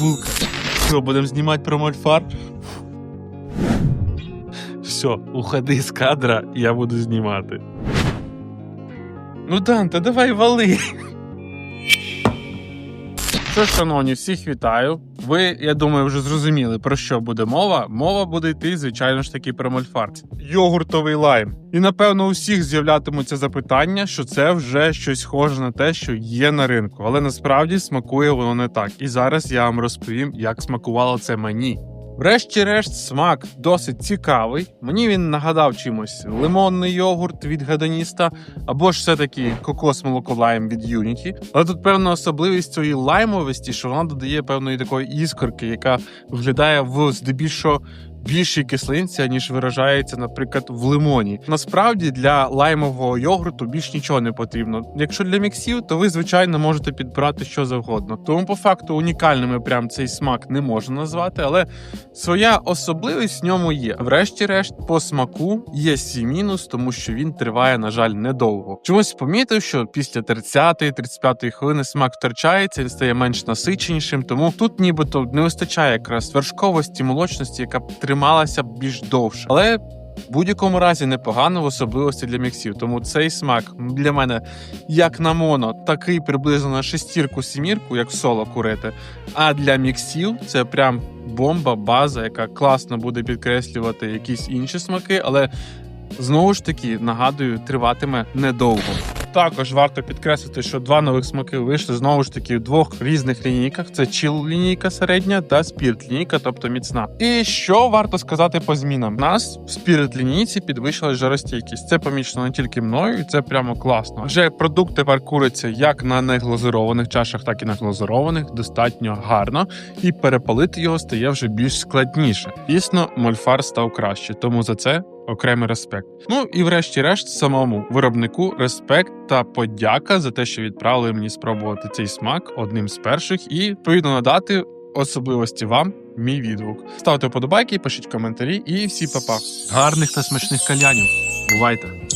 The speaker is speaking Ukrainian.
булка. Що, будемо знімати про мольфар? Все, уходи з кадра, я буду знімати. Ну, Данте, давай вали. Що ж, шановні, всіх вітаю. Ви, я думаю, вже зрозуміли, про що буде мова. Мова буде йти, звичайно ж таки, про мольфарт. Йогуртовий лайм. І напевно у всіх з'являтимуться запитання, що це вже щось схоже на те, що є на ринку. Але насправді смакує воно не так. І зараз я вам розповім, як смакувало це мені. Врешті-решт, смак досить цікавий. Мені він нагадав чимось лимонний йогурт від гаданіста, або ж все-таки кокос молоко лайм від Unity. Але тут певна особливість цієї лаймовості, що вона додає певної такої іскорки, яка виглядає в здебільшого більшій кислинці, ніж виражається, наприклад, в лимоні. Насправді для лаймового йогурту більш нічого не потрібно. Якщо для міксів, то ви звичайно можете підбирати що завгодно. Тому по факту унікальними прям цей смак не можна назвати, але своя особливість в ньому є. Врешті-решт, по смаку є свій мінус, тому що він триває, на жаль, недовго. Чомусь помітив, що після 30-35 хвилини смак втрачається, він стає менш насиченішим, тому тут нібито не вистачає якраз вершковості, молочності, яка б трималася більш довше. Але в будь-якому разі непогано в особливості для міксів. Тому цей смак для мене як на моно, такий приблизно на шестірку-сімірку, як соло курити. А для міксів це прям бомба, база, яка класно буде підкреслювати якісь інші смаки, але знову ж таки нагадую, триватиме недовго. Також варто підкреслити, що два нових смаки вийшли знову ж таки в двох різних лінійках: це чіл лінійка середня та спірт лінійка, тобто міцна. І що варто сказати по змінам? У нас в спірт лінійці підвищилась жаростійкість. Це помічено не тільки мною, і це прямо класно. Вже продукт тепер куриться як на неглазурованих чашах, так і на глазурованих достатньо гарно, і перепалити його стає вже більш складніше. Дійсно, мольфар став краще, тому за це окремий респект. Ну і врешті-решт, самому виробнику респект та подяка за те, що відправили мені спробувати цей смак одним з перших, і відповідно надати особливості вам. Мій відгук. Ставте вподобайки, пишіть коментарі і всі папа. Гарних та смачних кальянів. Бувайте!